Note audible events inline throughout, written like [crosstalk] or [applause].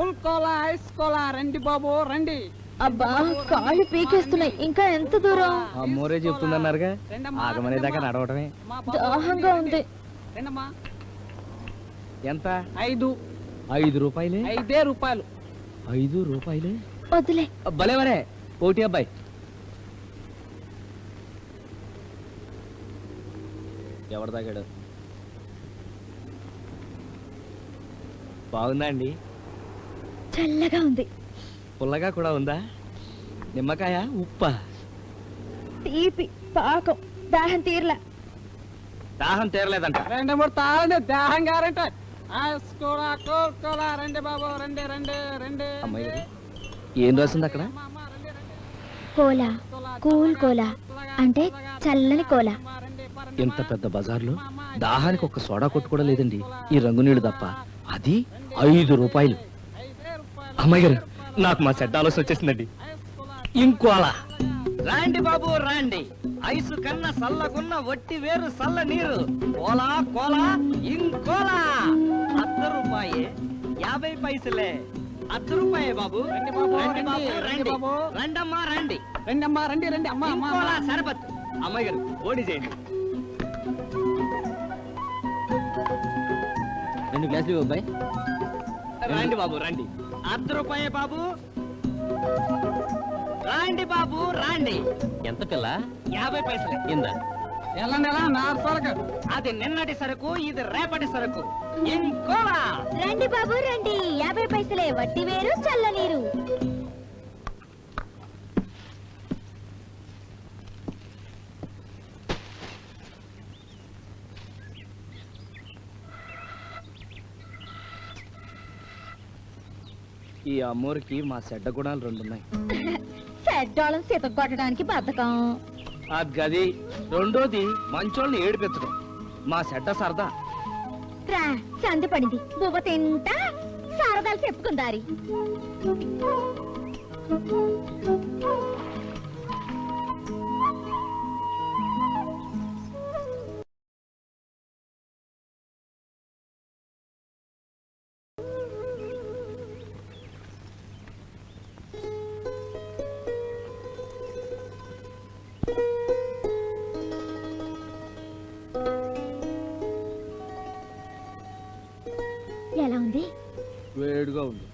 Full Kola ice cola రండి బాబు రండి. అబ్బా కాళ్ళు పీకేస్తున్నాయి. ఇంకా ఎంత దూరం? ఆ మోరే చెప్తుందన్నారుగా ఆగమనేదాకా రెండమ్మా. నడవటమే. దాహంగా ఉంది. రెండమ్మా. ఎంత? ఐదు. ఐదు రూపాయలే? ఐదే రూపాయలు. ఐదు రూపాయలే? వద్దులే భలేవరే పోటీ అబ్బాయి. ఎవడు తాగాడు? బాగుందా అండి? చల్లగా ఉంది. పుల్లగా కూడా ఉందా? నిమ్మకాయ ఉప్ప? తీపి పాకం దాహం తీరలా. దాహం తీరలేదంట. రెండు మూడు తాళండి దాహం గారంటే. రండి బాబు రండి రండి రండి. అమ్మాయి గారు ఏం రాసింది అక్కడ. కోలా కూల్ కోలా అంటే చల్లని కోలా. ఇంత. పెద్ద బజార్లో? దాహానికి ఒక్క సోడా కొట్టు కూడా లేదండి. ఈ రంగు నీళ్ళు తప్ప అది ఐదే రూపాయలు. అమ్మాయి గారు నాకు మా చెడ్డ ఆలోచన వచ్చేసిందండి. కోలా ఇంకోలా. రాండి బాబు రాండి. ఐసు కన్న సల్లగున్న వట్టి వేరు సల్ల నీరు. కోలా కోలా ఇంకోలా. అర్ధ రూపాయే యాభై పైసలే. అర్ధ రూపాయే బాబు. రండి బాబు, రండి బాబు రండి, రండి. రండి బాబు. రండమ్మా రండి. రండి అమ్మా రండి రండి అమ్మా. సరబత్ అమ్మాయి గారు ఓడి చేయండి. రెండు గ్లాసులు అబ్బాయి. రండి బాబు రండి. అర్ధ రూపాయే బాబు. రాండి బాబు రాండి. ఎంత పిల్ల? యాభై పైసలు. ఇందా నెల నెల నార్సలక అది నిన్నటి సరుకు ఇది రేపటి సరుకు. ఇంకోలా? రండి బాబు రండి. యాభై పైసలే వడ్డీ వేరు చల్ల నీరు ఈ అమ్మోరికి మా చెడ్డ గుణాలు రెండున్నాయి. చెడ్డోళం సీత కొట్టడానికి బద్ధకం. ఆ గది. రెండోది మంచోళ్ళని ఏడిపించడం. మా చెడ్డ సరదా. రా పడింది. బువ్వ తింటా సారదాలు చెప్పుకుందారి. ఎలా ఉంది? వేడిగా ఉంది.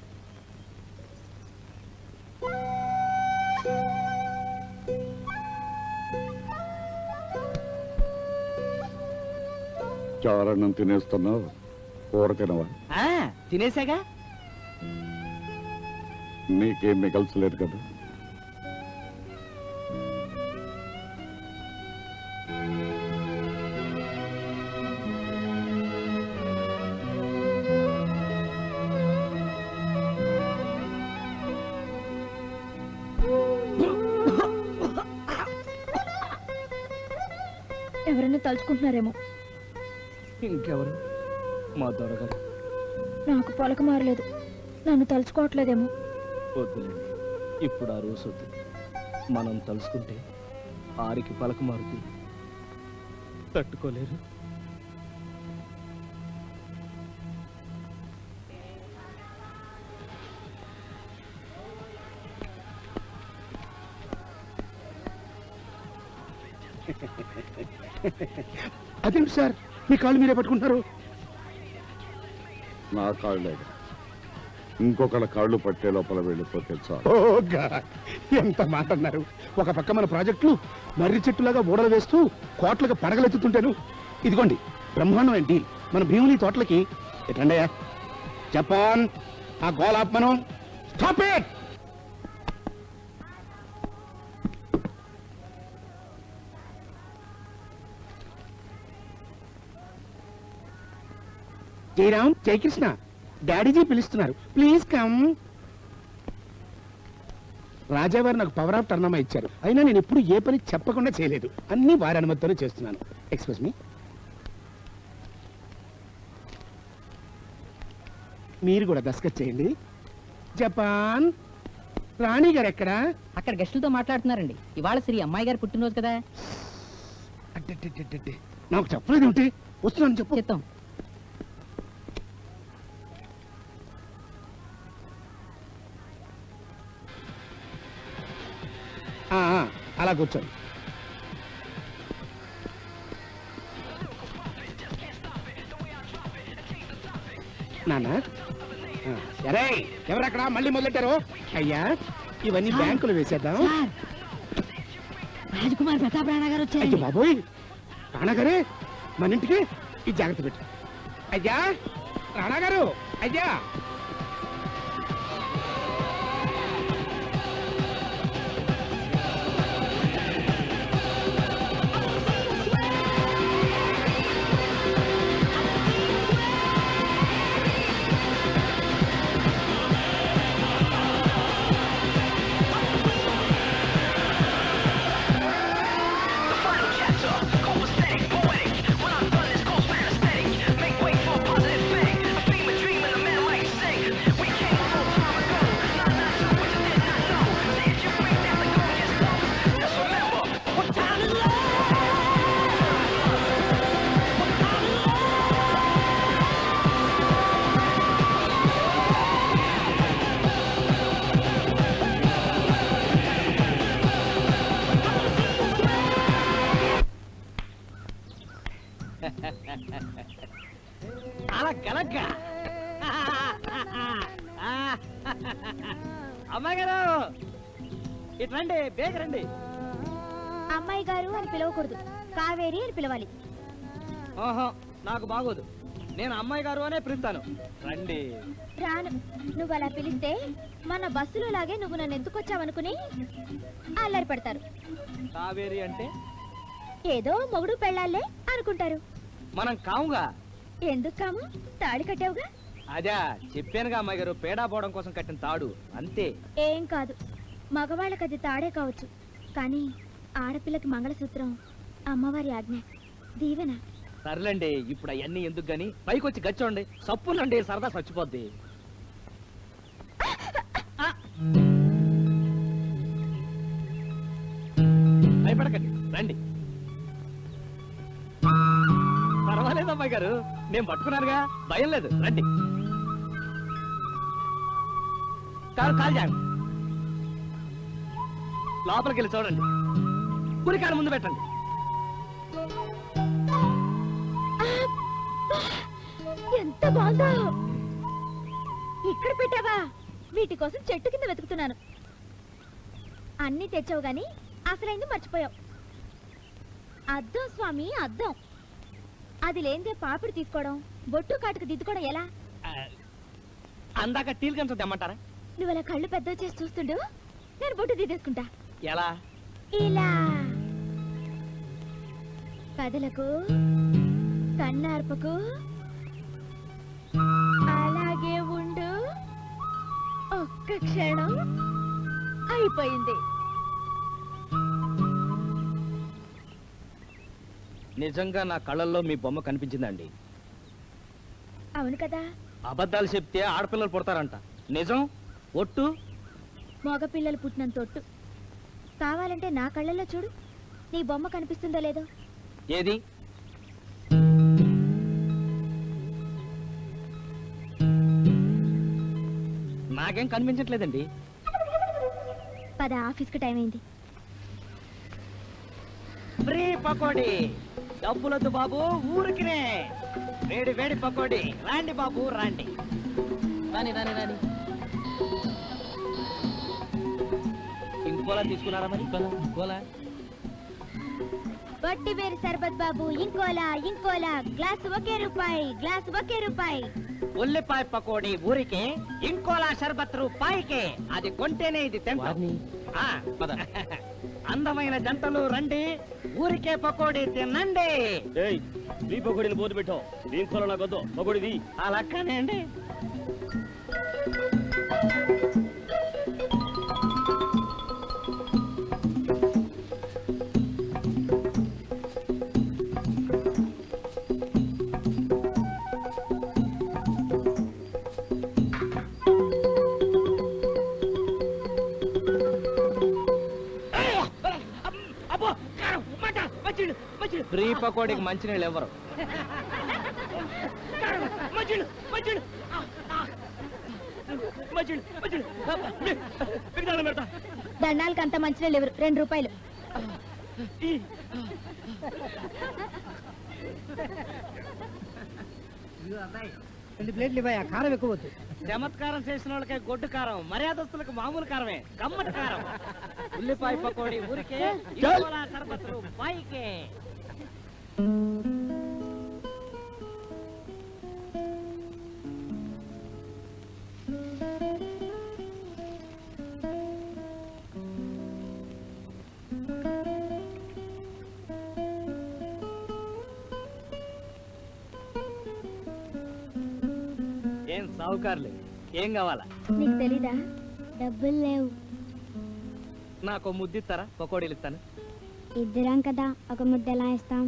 చారణం తినేస్తున్నావు? కూర తినవా? తినేసాగా? నీకేం మిగల్చలేదు కదా? తలుచుకుంటున్నారేమో ఇంకెవరు? మా దొరగారు. నాకు పొలక మారలేదు. నన్ను తలుచుకోవట్లేదేమో. వద్దులేండి. ఇప్పుడు ఆ రోజు వద్దు. మనం తలుసుకుంటే ఆరికి పలక మారుతుంది. తట్టుకోలేరు. అదేంటి సార్? మీ కాళ్ళు మీరే పట్టుకుంటున్నారు? నా కాళ్ళే ఇంకొకళ్ళ కాళ్ళు పట్టే లోపల వెళ్ళిపోతే చాలు. Oh God! ఎంత మాట అన్నారు. ఒక పక్క మన ప్రాజెక్టులు మర్రి చెట్టులాగా ఊడలు వేస్తూ కోట్లకు పడగలెత్తుతుంటాను. ఇదిగోండి బ్రహ్మాండం డీల్ మన భీముని తోటలకి ఎట్లండయ్యా జపాన్ ఆ గోలాత్మను స్టాప్ ఇట్ జయరామ్ జయకృష్ణ డాడీజీ పిలుస్తున్నారు. Please come. రాజావారు నాకు పవర్ ఆఫ్ టర్నమా ఇచ్చారు. అయినా నేను ఎప్పుడు ఏ పని చెప్పకుండా చేయలేదు. అన్ని వారి అనుమతితోనే చేస్తున్నాను. ఎక్స్క్యూజ్ మీ మీరు కూడా దస్కత్ చేయండి. జపాన్. రాణి గారు ఎక్కడా? అక్కడ గెస్టులతో మాట్లాడుతున్నారండి. ఇవాళ శ్రీ అమ్మాయి గారు పుట్టినరోజు కదా. నాకు చెప్పలేదు ఏమిటి వస్తున్నాను చెప్పు. చిత్తం అలా కూర్చోండి. నాన్న ఆ, సరే ఎవరక్కడ? మళ్ళీ మొదలెట్టారు? అయ్యా ఇవన్నీ బ్యాంకులు వేసేద్దాం. రాజకుమార్ ప్రతాప్ రాణా గారు అయ్యో బాబోయ్. రాణాగారే మన ఇంటికి ఈ జాగ్రత్త పెట్టు. అయ్యా రాణాగారు అయ్యా. కలక్క అమ్మాయి గారు ఇటు రండి బేగ రండి. అమ్మాయి గారు అని పిలవకూడదు. కావేరి అని పిలవాలి. ఓహో నాకు బాగోదు. నేను అమ్మాయి గారు అనే పిలుస్తాను. రండి. రాను నువ్వు అలా పిలిస్తే మన బస్సులో లాగే నువ్వు నన్ను ఎందుకు వచ్చావనుకుని అల్లరి పడతారు. కావేరి అంటే? ఏదో మొగుడు పెళ్ళాలే అనుకుంటారు. మనం కాముగా? ఎందుకు కాము తాళి కట్టావుగా? అదా చెప్పానుగా అమ్మాయి గారు పేడా పోవడం కోసం కట్టిన తాడు అంతే. ఏం కాదు. మగవాళ్ళకి అది తాడే కావచ్చు. కానీ ఆడపిల్లకి మంగళసూత్రం అమ్మవారి ఆజ్ఞ దీవెన. సర్లేండి ఇప్పుడు అవన్నీ ఎందుకు గాని? పైకి వచ్చి గచ్చోండి. సప్పులండి సరదా చచ్చిపోద్ది! భయపడకండి రండి. అమ్మాయి గారు నేను పట్టుకున్నానుగా. భయం లేదు. రండి. కాలు కాల్ చేయండి లోపలికి వెళ్ళి చూడండి. పురికాడ ముందు పెట్టండి. ఎంత బాగుందో. ఇక్కడ పెట్టావా? వీటి కోసం చెట్టు కింద వెతుకుతున్నాను. అన్ని తెచ్చావు గాని అసలైంది మర్చిపోయావు. అద్దం స్వామి అద్దం. అది లేనిదే పాపిడి తీసుకోవడం బొట్టు కాటుకు దిద్దుకోవడం ఎలా? అందాక టీల్ కన్స్ తెమ్మంటారా? నువ్వు అలా కళ్ళు పెద్ద చేసి చూస్తుండు నేను బొట్టు దిద్దేసుకుంటా. ఎలా? ఇలా. కదలకు కన్నార్పకు అలాగే ఉండు. ఒక్క క్షణం అయిపోయింది. నిజంగా నా కళ్ళల్లో మీ బొమ్మ కనిపించిందండి. అవును కదా. అబద్ధాలు చెప్తే ఆడపిల్లలు పుడతారంట. నిజం? ఒట్టు? మగపిల్లలు పుట్టినంత తొట్టు కావాలంటే నా కళ్ళల్లో చూడు. నీ బొమ్మ కనిపిస్తుందో లేదో. ఏది? నాకేం కనిపించట్లేదండి. పద ఆఫీస్కి టైం అయింది. పకోడీ. డబ్బులొద్దు బాబు. ఊరికినే. వేడి వేడి పకోడీ. రాండి బాబు రాండి. రాని రాని రాని. ఇంకోలా తీసుకున్నారా మరి? ఇంకోలా? వట్టి వేరు సర్బత్ బాబు. ఇంకోలా ఇంకోలా. గ్లాస్ ఒకే రూపాయి గ్లాస్ ఒకే రూపాయి. ఉల్లిపాయ పకోడీ ఊరికే ఇంకోలా షర్బత్ రూపాయికే. అది కొంటేనే ఇది తింటాం. ఆ, [laughs] అందమైన జంటలు రండి. ఊరికే పకోడీ తినండి ఏయ్ నీ పకోడీని బోధ పెట్టావు కొల నాకొద్దు. పకోడీది అలా ఫ్రీ పకోడీకి మంచినీళ్ళు ఎవరు? పెడతా. దండాలకు అంత మంచిగా లేవు రెండు రూపాయలు. రెండు ప్లేట్లు ఇవ్వయా కారం ఎక్కువ వద్దు. చమత్కారం చేసిన వాళ్ళకి గొడ్డు కారం మర్యాదస్తులకు మామూలు కారమే గమ్మటి కారం. ఉల్లిపాయ పకోడి ఊరికే సర్బత్తులు పైకే ఏం సావుకారులే? ఏం కావాలా? నీకు తెలీదా? డబ్బులు లేవు. నాకు ముద్దిస్తారా పకోడీలు ఇస్తాను. ఇద్దరం కదా ఒక ముద్ద ఎలా ఇస్తాం?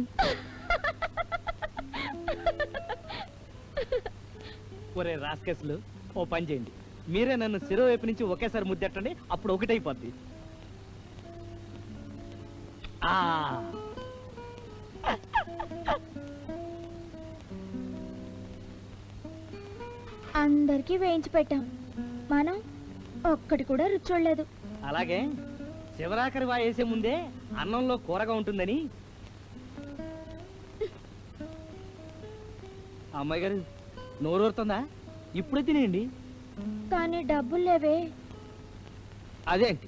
ఒరే రాస్కెస్లు ఓ పని చేయండి. మీరే నన్ను శిరో వైపు నుంచి ఒకేసారి ముద్దెట్టండి అప్పుడు ఒకటైపోద్ది. ఆ! అందరికీ వేయించి పెట్టాం. మనం ఒక్కటి కూడా రుచి చూడలేదు అలాగే శివరాకరి వాయేసే ముందే అన్నంలో కూరగా ఉంటుందని. అమ్మాయి గారు నోరూరుతుందా ఇప్పుడు తినేయండి. కానీ డబ్బులు లేవే. అదేంటి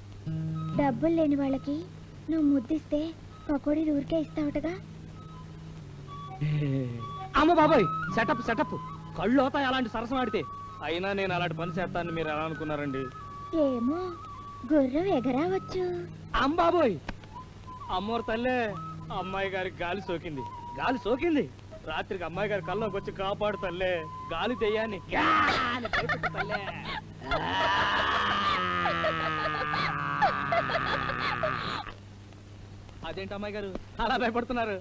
డబ్బులు లేని వాళ్ళకి నువ్వు ముద్దిస్తే పకోడీలు ఊరికే ఇస్తావుటగా? అమ్మ బాబాయ్ సెటప్ సెటప్. కళ్ళు అవుతాయి అలాంటి సరసం ఆడితే. అయినా నేను అలాంటి పని చేస్తానని మీరు ఎలా అనుకున్నారండి? ఏమో గుర్రం ఎగరావచ్చు. అమ్మ బాబోయ్ అమ్మోరు తల్లే అమ్మాయి గారికి గాలి సోకింది. గాలి సోకింది? రాత్రికి అమ్మాయి గారి కల్లోకి వచ్చి కాపాడు తల్లే గాలి తెయ్యాన్ని తల్లే. అదేంటి అమ్మాయి గారు? అలా భయపడుతున్నారు.